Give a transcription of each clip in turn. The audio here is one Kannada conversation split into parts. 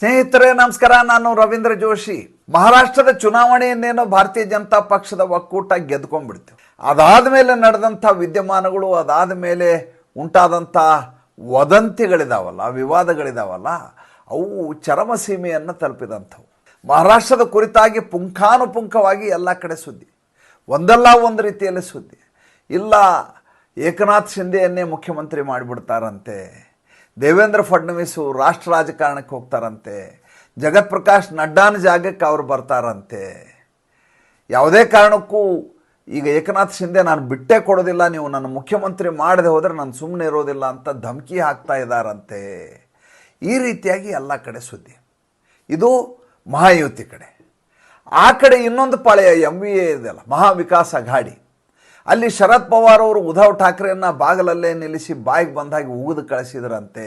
ಸ್ನೇಹಿತರೆ, ನಮಸ್ಕಾರ. ನಾನು ರವೀಂದ್ರ ಜೋಶಿ. ಮಹಾರಾಷ್ಟ್ರದ ಚುನಾವಣೆಯನ್ನೇನೋ ಭಾರತೀಯ ಜನತಾ ಪಕ್ಷದ ಒಕ್ಕೂಟ ಗೆದ್ಕೊಂಡ್ಬಿಡ್ತು. ಅದಾದ ಮೇಲೆ ನಡೆದಂಥ ವಿದ್ಯಮಾನಗಳು ಅದಾದ ಮೇಲೆ ಉಂಟಾದಂಥ ವದಂತಿಗಳಿದಾವಲ್ಲ, ವಿವಾದಗಳಿದಾವಲ್ಲ, ಅವು ಚರಮ ಸೀಮೆಯನ್ನು ತಲುಪಿದಂಥವು. ಮಹಾರಾಷ್ಟ್ರದ ಕುರಿತಾಗಿ ಪುಂಖಾನುಪುಂಖವಾಗಿ ಎಲ್ಲ ಕಡೆ ಸುದ್ದಿ. ಒಂದಲ್ಲ ಒಂದು ರೀತಿಯಲ್ಲಿ ಸುದ್ದಿ. ಇಲ್ಲ, ಏಕನಾಥ್ ಶಿಂದೆಯನ್ನೇ ಮುಖ್ಯಮಂತ್ರಿ ಮಾಡಿಬಿಡ್ತಾರಂತೆ. ದೇವೇಂದ್ರ ಫಡ್ನವೀಸು ರಾಷ್ಟ್ರ ರಾಜಕಾರಣಕ್ಕೆ ಹೋಗ್ತಾರಂತೆ. ಜಗತ್ ಪ್ರಕಾಶ್ ನಡ್ಡಾನ ಜಾಗಕ್ಕೆ ಅವ್ರು ಬರ್ತಾರಂತೆ. ಯಾವುದೇ ಕಾರಣಕ್ಕೂ ಈಗ ಏಕನಾಥ್ ಶಿಂದೆ ನಾನು ಬಿಟ್ಟೇ ಕೊಡೋದಿಲ್ಲ, ನೀವು ನನ್ನ ಮುಖ್ಯಮಂತ್ರಿ ಮಾಡದೆ ಹೋದರೆ ನಾನು ಸುಮ್ಮನೆ ಇರೋದಿಲ್ಲ ಅಂತ ಧಮಕಿ ಹಾಕ್ತಾ ಇದ್ದಾರಂತೆ ಈ ರೀತಿಯಾಗಿ ಎಲ್ಲ ಕಡೆ ಸುದ್ದಿ. ಇದು ಮಹಾಯುತಿ ಕಡೆ. ಆ ಕಡೆ ಇನ್ನೊಂದು ಪಾಳೆಯ ಎಂ ವಿ ಎ ಇದೆಯಲ್ಲ ಮಹಾವಿಕಾಸ್ ಅಘಾಡಿ. ಅಲ್ಲಿ ಶರದ್ ಪವಾರ್ ಅವರು ಉದ್ಧವ್ ಠಾಕ್ರೆಯನ್ನ ಬಾಗಲಲ್ಲೇ ನಿಲ್ಲಿಸಿ ಬಾಯಿಗೆ ಬಂದಾಗಿ ಉಗಿದು ಕಳಿಸಿದ್ರಂತೆ.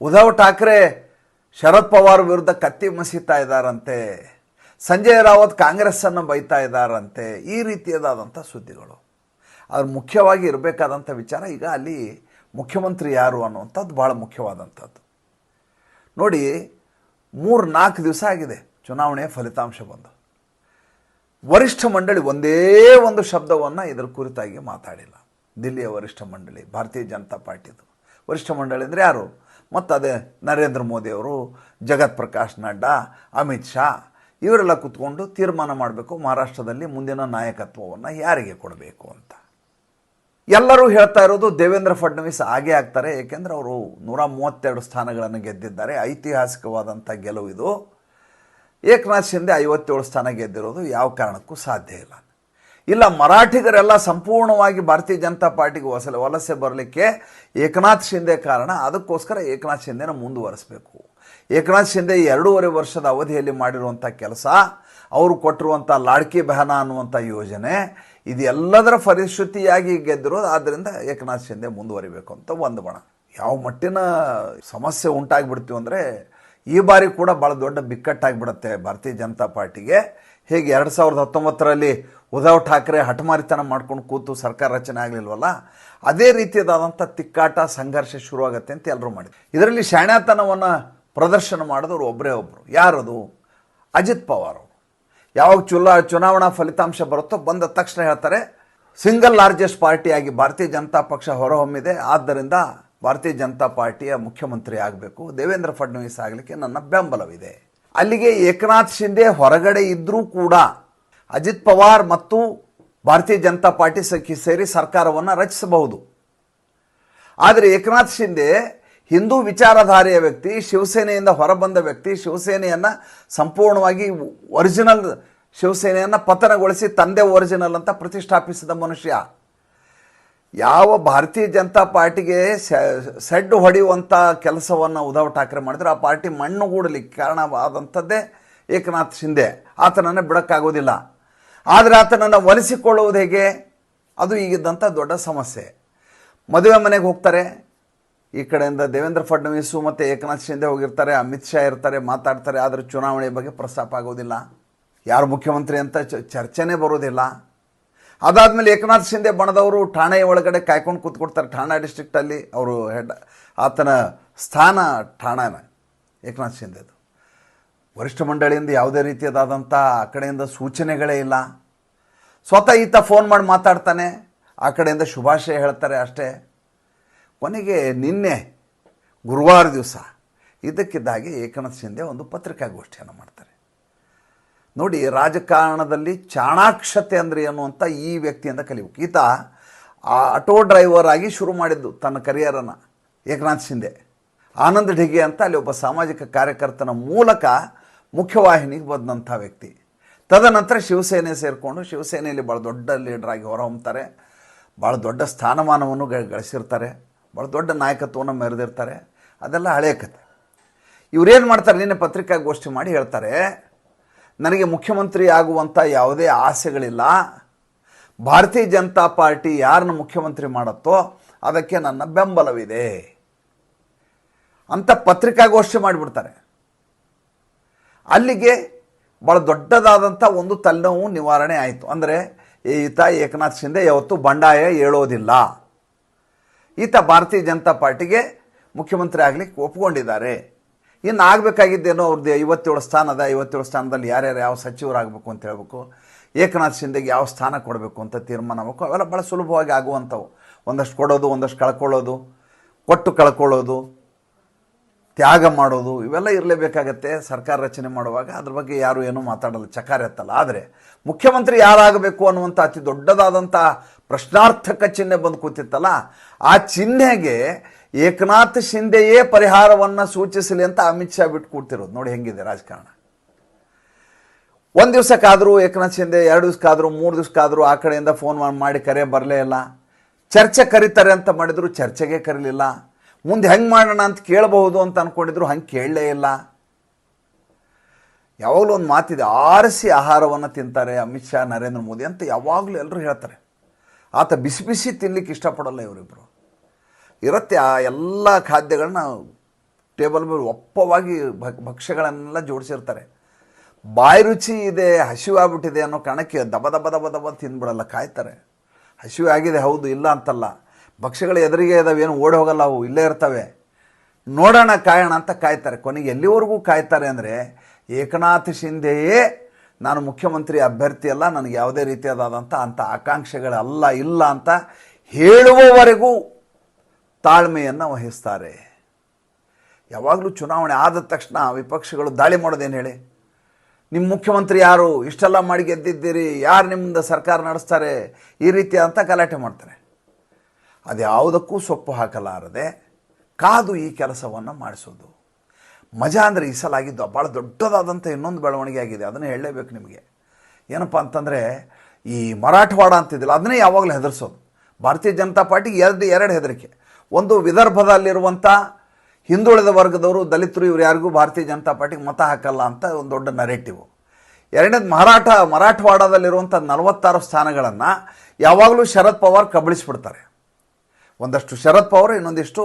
ಉದ್ಧವ್ ಠಾಕ್ರೆ ಶರದ್ ಪವಾರ್ ವಿರುದ್ಧ ಕತ್ತಿ ಮಸೀತಾ ಇದ್ದಾರಂತೆ. ಸಂಜಯ್ ರಾವತ್ ಕಾಂಗ್ರೆಸ್ಸನ್ನು ಬೈತಾ ಇದ್ದಾರಂತೆ. ಈ ರೀತಿಯದಾದಂಥ ಸುದ್ದಿಗಳು. ಅದ್ರ ಮುಖ್ಯವಾಗಿ ಇರಬೇಕಾದಂಥ ವಿಚಾರ ಈಗ ಅಲ್ಲಿ ಮುಖ್ಯಮಂತ್ರಿ ಯಾರು ಅನ್ನುವಂಥದ್ದು ಭಾಳ ಮುಖ್ಯವಾದಂಥದ್ದು. ನೋಡಿ ಮೂರು ನಾಲ್ಕು ದಿವಸ ಆಗಿದೆ. ಚುನಾವಣೆಯ ಫಲಿತಾಂಶ ಬಂದು. ವರಿಷ್ಠ ಮಂಡಳಿ ಒಂದೇ ಒಂದು ಶಬ್ದವನ್ನು ಇದರ ಕುರಿತಾಗಿ ಮಾತಾಡಿಲ್ಲ. ದಿಲ್ಲಿಯ ವರಿಷ್ಠ ಮಂಡಳಿ, ಭಾರತೀಯ ಜನತಾ ಪಾರ್ಟಿದು. ವರಿಷ್ಠ ಮಂಡಳಿ ಅಂದರೆ ಯಾರು? ಮತ್ತು ಅದೇ ನರೇಂದ್ರ ಮೋದಿಯವರು ಜಗತ್ ಪ್ರಕಾಶ್ ನಡ್ಡಾ, ಅಮಿತ್ ಶಾ, ಇವರೆಲ್ಲ ಕೂತ್ಕೊಂಡು ತೀರ್ಮಾನ ಮಾಡಬೇಕು, ಮಹಾರಾಷ್ಟ್ರದಲ್ಲಿ ಮುಂದಿನ ನಾಯಕತ್ವವನ್ನು ಯಾರಿಗೆ ಕೊಡಬೇಕು ಅಂತ. ಎಲ್ಲರೂ ಹೇಳ್ತಾ ಇರೋದು ದೇವೇಂದ್ರ ಫಡ್ನವೀಸ್ ಆಗೇ ಆಗ್ತಾರೆ, ಏಕೆಂದರೆ ಅವರು ನೂರ ಮೂವತ್ತೆರಡು ಸ್ಥಾನಗಳನ್ನು ಗೆದ್ದಿದ್ದಾರೆ ಐತಿಹಾಸಿಕವಾದಂಥ ಗೆಲುವು ಇದು ಏಕನಾಥ್ ಶಿಂದೆ ಐವತ್ತೇಳು ಸ್ಥಾನ ಗೆದ್ದಿರೋದು ಯಾವ ಕಾರಣಕ್ಕೂ ಸಾಧ್ಯ ಇಲ್ಲ. ಇಲ್ಲ, ಮರಾಠಿಗರೆಲ್ಲ ಸಂಪೂರ್ಣವಾಗಿ ಭಾರತೀಯ ಜನತಾ ಪಾರ್ಟಿಗೆ ವಸಲೆ ವಲಸೆ ಬರಲಿಕ್ಕೆ ಏಕನಾಥ್ ಶಿಂದೆ ಕಾರಣ. ಅದಕ್ಕೋಸ್ಕರ ಏಕನಾಥ್ ಶಿಂದೆನ ಮುಂದುವರಿಸಬೇಕು. ಏಕನಾಥ್ ಶಿಂದೆ ಎರಡೂವರೆ ವರ್ಷದ ಅವಧಿಯಲ್ಲಿ ಮಾಡಿರುವಂಥ ಕೆಲಸ, ಅವರು ಕೊಟ್ಟಿರುವಂಥ ಲಾಡ್ಕಿ ಬಹನ ಅನ್ನುವಂಥ ಯೋಜನೆ ಇದೆಲ್ಲದರ ಫಲಶ್ರುತಿಯಾಗಿ ಗೆದ್ದಿರೋದು. ಆದ್ದರಿಂದ ಏಕನಾಥ್ ಶಿಂದೆ ಮುಂದುವರಿಬೇಕು ಅಂತ ಒಂದು ಬಣ. ಯಾವ ಮಟ್ಟಿನ ಸಮಸ್ಯೆ ಉಂಟಾಗಿಬಿಡ್ತೀವಿ ಅಂದರೆ ಈ ಬಾರಿ ಕೂಡ ಭಾಳ ದೊಡ್ಡ ಬಿಕ್ಕಟ್ಟಾಗಿಬಿಡುತ್ತೆ ಭಾರತೀಯ ಜನತಾ ಪಾರ್ಟಿಗೆ. ಹೇಗೆ ಎರಡು ಸಾವಿರದ ಹತ್ತೊಂಬತ್ತರಲ್ಲಿ ಉದ್ಧವ್ ಠಾಕ್ರೆ ಹಠಮಾರಿತನ ಮಾಡ್ಕೊಂಡು ಕೂತು ಸರ್ಕಾರ ರಚನೆ ಆಗಲಿಲ್ವಲ್ಲ, ಅದೇ ರೀತಿಯಾದಂಥ ತಿಕ್ಕಾಟ ಸಂಘರ್ಷ ಶುರುವಾಗತ್ತೆ ಅಂತ ಎಲ್ಲರೂ ಮಾಡಿದ್ರು. ಇದರಲ್ಲಿ ಶಾಣ್ಯಾತನವನ್ನು ಪ್ರದರ್ಶನ ಮಾಡಿದವರು ಒಬ್ಬರೇ ಒಬ್ಬರು ಯಾರದು? ಅಜಿತ್ ಪವಾರ್ ಅವರು. ಯಾವಾಗ ಚುಲಾ ಚುನಾವಣಾ ಫಲಿತಾಂಶ ಬರುತ್ತೋ ಬಂದ ತಕ್ಷಣ ಹೇಳ್ತಾರೆ, ಸಿಂಗಲ್ ಲಾರ್ಜೆಸ್ಟ್ ಪಾರ್ಟಿಯಾಗಿ ಭಾರತೀಯ ಜನತಾ ಪಕ್ಷ ಹೊರಹೊಮ್ಮಿದೆ. ಆದ್ದರಿಂದ ಭಾರತೀಯ ಜನತಾ ಪಾರ್ಟಿಯ ಮುಖ್ಯಮಂತ್ರಿ ಆಗಬೇಕು, ದೇವೇಂದ್ರ ಫಡ್ನವೀಸ್ ಆಗಲಿಕ್ಕೆ ನನ್ನ ಬೆಂಬಲವಿದೆ. ಅಲ್ಲಿಗೆ ಏಕನಾಥ್ ಶಿಂದೆ ಹೊರಗಡೆ ಇದ್ದರೂ ಕೂಡ ಅಜಿತ್ ಪವಾರ್ ಮತ್ತು ಭಾರತೀಯ ಜನತಾ ಪಾರ್ಟಿ ಸಖಿ ಸೇರಿ ಸರ್ಕಾರವನ್ನು ರಚಿಸಬಹುದು. ಆದರೆ ಏಕನಾಥ್ ಶಿಂದೆ ಹಿಂದೂ ವಿಚಾರಧಾರೆಯ ವ್ಯಕ್ತಿ, ಶಿವಸೇನೆಯಿಂದ ಹೊರಬಂದ ವ್ಯಕ್ತಿ, ಶಿವಸೇನೆಯನ್ನು ಸಂಪೂರ್ಣವಾಗಿ ಒರಿಜಿನಲ್ ಶಿವಸೇನೆಯನ್ನು ಪತನಗೊಳಿಸಿ ತಂದೆ ಒರಿಜಿನಲ್ ಅಂತ ಪ್ರತಿಷ್ಠಾಪಿಸಿದ ಮನುಷ್ಯ. ಯಾವ ಭಾರತೀಯ ಜನತಾ ಪಾರ್ಟಿಗೆ ಸೆಡ್ಡು ಹೊಡೆಯುವಂಥ ಕೆಲಸವನ್ನು ಉದ್ಧವ್ ಠಾಕ್ರೆ ಮಾಡಿದ್ರೆ, ಆ ಪಾರ್ಟಿ ಮಣ್ಣುಗೂಡಲಿಕ್ಕೆ ಕಾರಣವಾದಂಥದ್ದೇ ಏಕನಾಥ್ ಶಿಂದೆ ಆತನನ್ನು ಬಿಡೋಕ್ಕಾಗೋದಿಲ್ಲ. ಆದರೆ ಆತನನ್ನು ಒಲಿಸಿಕೊಳ್ಳುವುದು ಹೇಗೆ? ಅದು ಈಗಿದ್ದಂಥ ದೊಡ್ಡ ಸಮಸ್ಯೆ. ಮದುವೆ ಮನೆಗೆ ಹೋಗ್ತಾರೆ. ಈ ಕಡೆಯಿಂದ ದೇವೇಂದ್ರ ಫಡ್ನವೀಸು ಮತ್ತು ಏಕನಾಥ್ ಶಿಂದೆ ಹೋಗಿರ್ತಾರೆ, ಅಮಿತ್ ಶಾ ಇರ್ತಾರೆ, ಮಾತಾಡ್ತಾರೆ, ಆದರೆ ಚುನಾವಣೆ ಬಗ್ಗೆ ಪ್ರಸ್ತಾಪ ಆಗೋದಿಲ್ಲ. ಯಾರು ಮುಖ್ಯಮಂತ್ರಿ ಅಂತ ಚರ್ಚೆನೇ ಬರೋದಿಲ್ಲ. ಅದಾದಮೇಲೆ ಏಕನಾಥ್ ಶಿಂದೆ ಬಣದವರು ಠಾಣೆ ಒಳಗಡೆ ಕಾಯ್ಕೊಂಡು ಕೂತ್ಕೊಡ್ತಾರೆ. ಠಾಣಾ ಡಿಸ್ಟ್ರಿಕ್ಟಲ್ಲಿ ಅವರು ಹೆಡ್ ಆತನ ಸ್ಥಾನ ಠಾಣಾನ ಏಕನಾಥ್ ಶಿಂದೆದು ವರಿಷ್ಠ ಮಂಡಳಿಯಿಂದ ಯಾವುದೇ ರೀತಿಯದಾದಂಥ ಆ ಕಡೆಯಿಂದ ಸೂಚನೆಗಳೇ ಇಲ್ಲ. ಸ್ವತಃ ಈತ ಫೋನ್ ಮಾಡಿ ಮಾತಾಡ್ತಾನೆ. ಆ ಕಡೆಯಿಂದ ಶುಭಾಶಯ ಹೇಳ್ತಾರೆ ಅಷ್ಟೇ. ಕೊನೆಗೆ ನಿನ್ನೆ ಗುರುವಾರ ದಿವಸ ಇದಕ್ಕಿದ್ದಾಗೆ ಏಕನಾಥ್ ಶಿಂದೆ ಒಂದು ಪತ್ರಿಕಾಗೋಷ್ಠಿಯನ್ನು ಮಾಡ್ತಾರೆ. ನೋಡಿ, ರಾಜಕಾರಣದಲ್ಲಿ ಚಾಣಾಕ್ಷತೆ ಅಂದರೆ ಏನು ಅಂತ ಈ ವ್ಯಕ್ತಿಯಿಂದ ಕಲಿಬೇಕು. ಈತ ಆ ಆಟೋ ಡ್ರೈವರ್ ಆಗಿ ಶುರು ಮಾಡಿದ್ದು ತನ್ನ ಕರಿಯರನ್ನು, ಏಕನಾಥ್ ಶಿಂದೆ ಆನಂದ್ ಢಿಗೆ ಅಂತ ಅಲ್ಲಿ ಒಬ್ಬ ಸಾಮಾಜಿಕ ಕಾರ್ಯಕರ್ತನ ಮೂಲಕ ಮುಖ್ಯವಾಹಿನಿಗೆ ಬಂದಂಥ ವ್ಯಕ್ತಿ. ತದನಂತರ ಶಿವಸೇನೆ ಸೇರಿಕೊಂಡು ಶಿವಸೇನೆಯಲ್ಲಿ ಭಾಳ ದೊಡ್ಡ ಲೀಡ್ರಾಗಿ ಹೊರಹೊಮ್ತಾರೆ. ಭಾಳ ದೊಡ್ಡ ಸ್ಥಾನಮಾನವನ್ನು ಗಳಿಸಿರ್ತಾರೆ. ಭಾಳ ದೊಡ್ಡ ನಾಯಕತ್ವವನ್ನು ಮೆರೆದಿರ್ತಾರೆ. ಅದೆಲ್ಲ ಹಳೆಯ ಕತೆ ಇವರೇನು ಮಾಡ್ತಾರೆ, ನಿನ್ನೆ ಪತ್ರಿಕಾಗೋಷ್ಠಿ ಮಾಡಿ ಹೇಳ್ತಾರೆ ನನಗೆ ಮುಖ್ಯಮಂತ್ರಿ ಆಗುವಂಥ ಯಾವುದೇ ಆಸೆಗಳಿಲ್ಲ. ಭಾರತೀಯ ಜನತಾ ಪಾರ್ಟಿ ಯಾರನ್ನ ಮುಖ್ಯಮಂತ್ರಿ ಮಾಡುತ್ತೋ ಅದಕ್ಕೆ ನನ್ನ ಬೆಂಬಲವಿದೆ. ಅಂತ ಪತ್ರಿಕಾಗೋಷ್ಠಿ ಮಾಡಿಬಿಡ್ತಾರೆ. ಅಲ್ಲಿಗೆ ಭಾಳ ದೊಡ್ಡದಾದಂಥ ಒಂದು ತಲೆನೋವು ನಿವಾರಣೆ ಆಯಿತು. ಅಂದರೆ ಈತ ಏಕನಾಥ್ ಶಿಂದೆ ಯಾವತ್ತೂ ಬಂಡಾಯ ಹೇಳೋದಿಲ್ಲ. ಈತ ಭಾರತೀಯ ಜನತಾ ಪಾರ್ಟಿಗೆ ಮುಖ್ಯಮಂತ್ರಿ ಆಗಲಿಕ್ಕೆ ಒಪ್ಕೊಂಡಿದ್ದಾರೆ. ಇನ್ನು ಆಗಬೇಕಾಗಿದ್ದೇನೋ ಅವ್ರದ್ದು ಐವತ್ತೇಳು ಸ್ಥಾನ ಅದ, ಐವತ್ತೇಳು ಸ್ಥಾನದಲ್ಲಿ ಯಾರ್ಯಾರು ಯಾವ ಸಚಿವರಾಗಬೇಕು ಅಂತ ಹೇಳಬೇಕು. ಏಕನಾಥ್ ಶಿಂದೆಗೆ ಯಾವ ಸ್ಥಾನ ಕೊಡಬೇಕು ಅಂತ ತೀರ್ಮಾನ ಮಾಡಬೇಕು ಅವೆಲ್ಲ ಭಾಳ ಸುಲಭವಾಗಿ ಆಗುವಂಥವು. ಒಂದಷ್ಟು ಕೊಡೋದು, ಒಂದಷ್ಟು ಕಳ್ಕೊಳ್ಳೋದು ಕೊಟ್ಟು ಕಳ್ಕೊಳ್ಳೋದು, ತ್ಯಾಗ ಮಾಡೋದು, ಇವೆಲ್ಲ ಇರಲೇಬೇಕಾಗತ್ತೆ. ಸರ್ಕಾರ ರಚನೆ ಮಾಡುವಾಗ ಅದ್ರ ಬಗ್ಗೆ ಯಾರು ಏನೂ ಮಾತಾಡಲ್ಲ, ಚಕಾರ ಎತ್ತಲ್ಲ. ಆದರೆ ಮುಖ್ಯಮಂತ್ರಿ ಯಾರಾಗಬೇಕು ಅನ್ನುವಂಥ ಅತಿ ದೊಡ್ಡದಾದಂಥ ಪ್ರಶ್ನಾರ್ಥಕ ಚಿಹ್ನೆ ಬಂದು ಕೂತಿತ್ತಲ್ಲ, ಆ ಚಿಹ್ನೆಗೆ ಏಕನಾಥ್ ಶಿಂದೆಯೇ ಪರಿಹಾರವನ್ನು ಸೂಚಿಸಲಿ ಅಂತ ಅಮಿತ್ ಶಾ ಬಿಟ್ಟು ಕೂಡ್ತಿರೋದು ನೋಡಿ ಹೆಂಗಿದೆ ರಾಜಕಾರಣ. ಒಂದು ದಿವಸಕ್ಕಾದರೂ ಏಕನಾಥ್ ಶಿಂದೆ, ಎರಡು ದಿವ್ಸಕ್ಕಾದರೂ, ಮೂರು ದಿವ್ಸಕ್ಕಾದರೂ ಆ ಕಡೆಯಿಂದ ಫೋನ್ ಮಾಡಿ ಕರೆ ಬರಲೇ ಇಲ್ಲ. ಚರ್ಚೆ ಕರೀತಾರೆ ಅಂತ ಮಾಡಿದ್ರು, ಚರ್ಚೆಗೆ ಕರೀಲಿಲ್ಲ. ಮುಂದೆ ಹೆಂಗೆ ಮಾಡೋಣ ಅಂತ ಕೇಳಬಹುದು ಅಂತ ಅಂದ್ಕೊಂಡಿದ್ರು ಹಂಗೆ ಕೇಳಲೇ ಇಲ್ಲ. ಯಾವಾಗಲೂ ಒಂದು ಮಾತಿದೆ, ಆರಿಸಿ ಆಹಾರವನ್ನು ತಿಂತಾರೆ ಅಮಿತ್ ಶಾ, ನರೇಂದ್ರ ಮೋದಿ ಅಂತ ಯಾವಾಗಲೂ ಎಲ್ಲರೂ ಹೇಳ್ತಾರೆ. ಆತ ಬಿಸಿ ಬಿಸಿ ತಿನ್ಲಿಕ್ಕೆ ಇಷ್ಟಪಡಲ್ಲ ಇವರಿಬ್ಬರು ಇರುತ್ತೆ ಆ ಎಲ್ಲ ಖಾದ್ಯಗಳನ್ನ ಟೇಬಲ್ ಮೇಲೆ ಒಪ್ಪವಾಗಿ ಭಕ್ ಭಕ್ಷ್ಯಗಳನ್ನೆಲ್ಲ ಜೋಡಿಸಿರ್ತಾರೆ. ಬಾಯಿ ರುಚಿ ಇದೆ, ಹಸಿವು ಆಗ್ಬಿಟ್ಟಿದೆ ಅನ್ನೋ ಕಾರಣಕ್ಕೆ ದಬ ದಬ ದಬ ದಬ ತಿಂದ್ಬಿಡಲ್ಲ, ಕಾಯ್ತಾರೆ. ಹಸಿವು ಆಗಿದೆ, ಹೌದು, ಇಲ್ಲ ಅಂತಲ್ಲ. ಭಕ್ಷ್ಯಗಳು ಎದುರಿಗೆ ಇದಾವೆ, ಏನು ಓಡಿ ಹೋಗಲ್ಲ, ಅವು ಇಲ್ಲೇ ಇರ್ತವೆ. ನೋಡೋಣ, ಕಾಯೋಣ ಅಂತ ಕಾಯ್ತಾರೆ. ಕೊನೆಗೆ ಎಲ್ಲಿವರೆಗೂ ಕಾಯ್ತಾರೆ ಅಂದರೆ, ಏಕನಾಥ್ ಶಿಂದೆಯೇ ನಾನು ಮುಖ್ಯಮಂತ್ರಿ ಅಭ್ಯರ್ಥಿ ಅಲ್ಲ, ನನಗೆ ಯಾವುದೇ ರೀತಿಯಾದಂಥ ಅಂಥ ಆಕಾಂಕ್ಷೆಗಳಲ್ಲ, ಇಲ್ಲ ಅಂತ ಹೇಳುವವರೆಗೂ ತಾಳ್ಮೆಯನ್ನು ವಹಿಸ್ತಾರೆ. ಯಾವಾಗಲೂ ಚುನಾವಣೆ ಆದ ತಕ್ಷಣ ವಿಪಕ್ಷಗಳು ದಾಳಿ ಮಾಡೋದೇನು ಹೇಳಿ? ನಿಮ್ಮ ಮುಖ್ಯಮಂತ್ರಿ ಯಾರು? ಇಷ್ಟೆಲ್ಲ ಮಾಡಿ ಗೆದ್ದಿದ್ದೀರಿ. ಯಾರು ನಿಮ್ಮಿಂದ ಸರ್ಕಾರ ನಡೆಸ್ತಾರೆ? ಈ ರೀತಿ ಅಂತ ಗಲಾಟೆ ಮಾಡ್ತಾರೆ. ಅದ್ಯಾವುದಕ್ಕೂ ಸೊಪ್ಪು ಹಾಕಲಾರದೆ ಕಾದು ಈ ಕೆಲಸವನ್ನು ಮಾಡಿಸೋದು. ಮಜಾ ಅಂದರೆ ಈ ಸಲ ಆಗಿದ್ದು ಭಾಳ ದೊಡ್ಡದಾದಂಥ ಇನ್ನೊಂದು ಬೆಳವಣಿಗೆ ಆಗಿದೆ. ಅದನ್ನು ಹೇಳಲೇಬೇಕು ನಿಮಗೆ. ಏನಪ್ಪ ಅಂತಂದರೆ, ಈ ಮರಾಠವಾಡ ಅಂತಿದ್ದಿಲ್ಲ, ಅದನ್ನೇ ಯಾವಾಗಲೂ ಹೆದರ್ಸೋದು. ಭಾರತೀಯ ಜನತಾ ಪಾರ್ಟಿಗೆ ಎರಡು ಎರಡು ಹೆದರಿಕೆ. ಒಂದು ವಿದರ್ಭದಲ್ಲಿರುವಂಥ ಹಿಂದುಳಿದ ವರ್ಗದವರು, ದಲಿತರು ಇವ್ರು ಯಾರಿಗೂ ಭಾರತೀಯ ಜನತಾ ಪಾರ್ಟಿಗೆ ಮತ ಹಾಕಲ್ಲ ಅಂತ ಒಂದು ದೊಡ್ಡ ನರೇಟಿವ್ ಎರಡನೇದು ಮರಾಠ ಮರಾಠವಾಡದಲ್ಲಿರುವಂಥ ನಲವತ್ತಾರು ಸ್ಥಾನಗಳನ್ನು ಯಾವಾಗಲೂ ಶರದ್ ಪವಾರ್ ಕಬಳಿಸ್ಬಿಡ್ತಾರೆ. ಒಂದಷ್ಟು ಶರದ್ ಪವಾರ್, ಇನ್ನೊಂದಿಷ್ಟು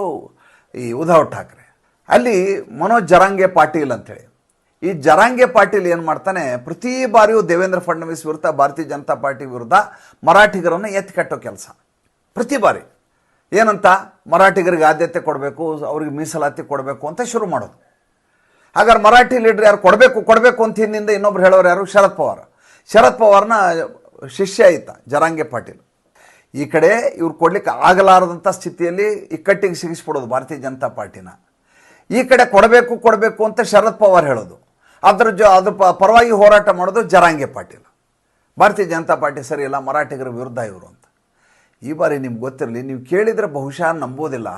ಈ ಉದ್ಧವ್ ಠಾಕ್ರೆ. ಅಲ್ಲಿ ಮನೋಜ್ ಜರಾಂಗೆ ಪಾಟೀಲ್ ಅಂತೇಳಿ ಈ ಜರಾಂಗೆ ಪಾಟೀಲ್ ಏನು ಮಾಡ್ತಾನೆ, ಪ್ರತಿ ಬಾರಿಯೂ ದೇವೇಂದ್ರ ಫಡ್ನವೀಸ್ ವಿರುದ್ಧ ಭಾರತೀಯ ಜನತಾ ಪಾರ್ಟಿ ವಿರುದ್ಧ ಮರಾಠಿಗರನ್ನು ಎತ್ತಿ ಕಟ್ಟೋ ಕೆಲಸ. ಪ್ರತಿ ಬಾರಿ. ಏನಂತ ಮರಾಠಿಗರಿಗೆ ಆದ್ಯತೆ ಕೊಡಬೇಕು, ಅವ್ರಿಗೆ ಮೀಸಲಾತಿ ಕೊಡಬೇಕು ಅಂತ ಶುರು ಮಾಡೋದು. ಹಾಗಾದ್ರೆ ಮರಾಠಿ ಲೀಡ್ರ್ ಯಾರು ಕೊಡಬೇಕು ಕೊಡಬೇಕು ಅಂತ ಹಿಂದಿಂದ ಇನ್ನೊಬ್ರು ಹೇಳೋರು ಯಾರು? ಶರದ್ ಪವಾರ್. ಶರದ್ ಪವಾರ್ನ ಶಿಷ್ಯ ಇತ್ತ ಜರಾಂಗೆ ಪಾಟೀಲ್. ಈ ಕಡೆ ಇವ್ರು ಕೊಡ್ಲಿಕ್ಕೆ ಆಗಲಾರದಂಥ ಸ್ಥಿತಿಯಲ್ಲಿ ಇಕ್ಕಟ್ಟಿಗೆ ಸಿಗಿಸ್ಬಿಡೋದು ಭಾರತೀಯ ಜನತಾ ಪಾರ್ಟಿನ. ಈ ಕಡೆ ಕೊಡಬೇಕು ಕೊಡಬೇಕು ಅಂತ ಶರದ್ ಪವಾರ್ ಹೇಳೋದು. ಅದ್ರ ಜೊ, ಅದ್ರ ಪರವಾಗಿ ಹೋರಾಟ ಮಾಡೋದು ಜರಾಂಗೆ ಪಾಟೀಲ್. ಭಾರತೀಯ ಜನತಾ ಪಾರ್ಟಿ ಸರಿ ಇಲ್ಲ, ಮರಾಠಿಗರ ವಿರುದ್ಧ ಇವರು ಈ ಬಾರಿ ನಿಮ್ಗೆ ಗೊತ್ತಿರಲಿ, ನೀವು ಕೇಳಿದರೆ ಬಹುಶಃ ನಂಬೋದಿಲ್ಲ.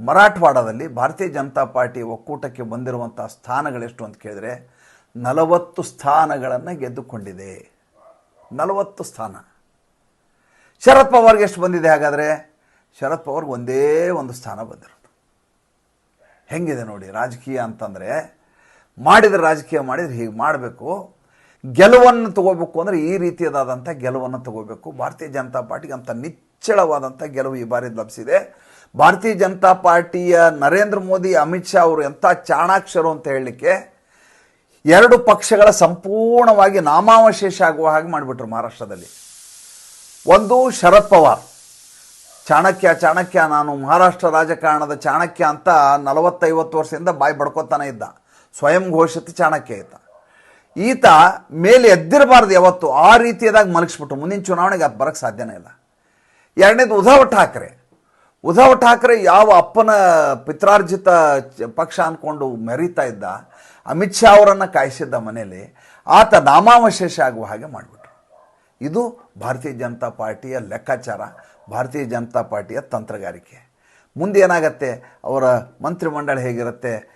ಮರಾಠವಾಡದಲ್ಲಿ ಭಾರತೀಯ ಜನತಾ ಪಾರ್ಟಿ ಒಕ್ಕೂಟಕ್ಕೆ ಬಂದಿರುವಂಥ ಸ್ಥಾನಗಳೆಷ್ಟು ಅಂತ ಕೇಳಿದರೆ ನಲವತ್ತು ಸ್ಥಾನಗಳನ್ನು ಗೆದ್ದುಕೊಂಡಿದೆ. ನಲವತ್ತು ಸ್ಥಾನ. ಶರದ್ ಪವಾರ್ಗೆ ಎಷ್ಟು ಬಂದಿದೆ ಹಾಗಾದರೆ? ಶರದ್ ಪವಾರ್ಗೆ ಒಂದೇ ಒಂದು ಸ್ಥಾನ ಬಂದಿರೋದು. ಹೆಂಗಿದೆ ನೋಡಿ, ರಾಜಕೀಯ ಅಂತಂದರೆ ಮಾಡಿದರೆ ರಾಜಕೀಯ ಮಾಡಿದರೆ ಹೀಗೆ ಮಾಡಬೇಕು. ಗೆಲುವನ್ನು ತಗೋಬೇಕು ಅಂದರೆ ಈ ರೀತಿಯದಾದಂಥ ಗೆಲುವನ್ನು ತಗೋಬೇಕು. ಭಾರತೀಯ ಜನತಾ ಪಾರ್ಟಿಗೆ ಅಂಥ ನಿಚ್ಚಳವಾದಂಥ ಗೆಲುವು ಈ ಬಾರಿ ಲಭಿಸಿದೆ. ಭಾರತೀಯ ಜನತಾ ಪಾರ್ಟಿಯ ನರೇಂದ್ರ ಮೋದಿ, ಅಮಿತ್ ಶಾ ಅವರು ಎಂಥ ಚಾಣಾಕ್ಷರು ಅಂತ ಹೇಳಲಿಕ್ಕೆ ಎರಡು ಪಕ್ಷಗಳ ಸಂಪೂರ್ಣವಾಗಿ ನಾಮಾವಶೇಷ ಆಗುವ ಹಾಗೆ ಮಾಡಿಬಿಟ್ರು ಮಹಾರಾಷ್ಟ್ರದಲ್ಲಿ. ಒಂದು ಶರದ್ ಪವಾರ್. ಚಾಣಕ್ಯ ಚಾಣಕ್ಯ, ನಾನು ಮಹಾರಾಷ್ಟ್ರ ರಾಜಕಾರಣದ ಚಾಣಕ್ಯ ಅಂತ ನಲವತ್ತೈವತ್ತು ವರ್ಷದಿಂದ ಬಾಯಿ ಬಡ್ಕೋತಾನೆ ಇದ್ದ. ಸ್ವಯಂ ಘೋಷಿತ ಚಾಣಕ್ಯ ಈತ ಈತ ಮೇಲೆ ಎದ್ದಿರಬಾರ್ದು ಯಾವತ್ತು. ಆ ರೀತಿಯದಾಗಿ ಮಲಗಿಸ್ಬಿಟ್ಟು ಮುಂದಿನ ಚುನಾವಣೆಗೆ ಅದು ಬರೋಕ್ಕೆ ಸಾಧ್ಯನೇ ಇಲ್ಲ. ಎರಡನೇದು ಉದ್ಧವ್ ಠಾಕ್ರೆ ಉದ್ಧವ್ ಠಾಕ್ರೆ ಯಾವ ಅಪ್ಪನ ಪಿತ್ರಾರ್ಜಿತ ಪಕ್ಷ ಅಂದ್ಕೊಂಡು ಮೆರೀತಾ ಇದ್ದ ಅಮಿತ್ ಶಾ ಅವರನ್ನು ಕಾಯಿಸಿದ್ದ ಮನೆಯಲ್ಲಿ ಆತ ನಾಮಾವಶೇಷ ಆಗುವ ಹಾಗೆ ಮಾಡಿಬಿಟ್ರು. ಇದು ಭಾರತೀಯ ಜನತಾ ಪಾರ್ಟಿಯ ಲೆಕ್ಕಾಚಾರ, ಭಾರತೀಯ ಜನತಾ ಪಾರ್ಟಿಯ ತಂತ್ರಗಾರಿಕೆ. ಮುಂದೆ ಏನಾಗತ್ತೆ? ಅವರ ಮಂತ್ರಿಮಂಡಳ ಹೇಗಿರುತ್ತೆ?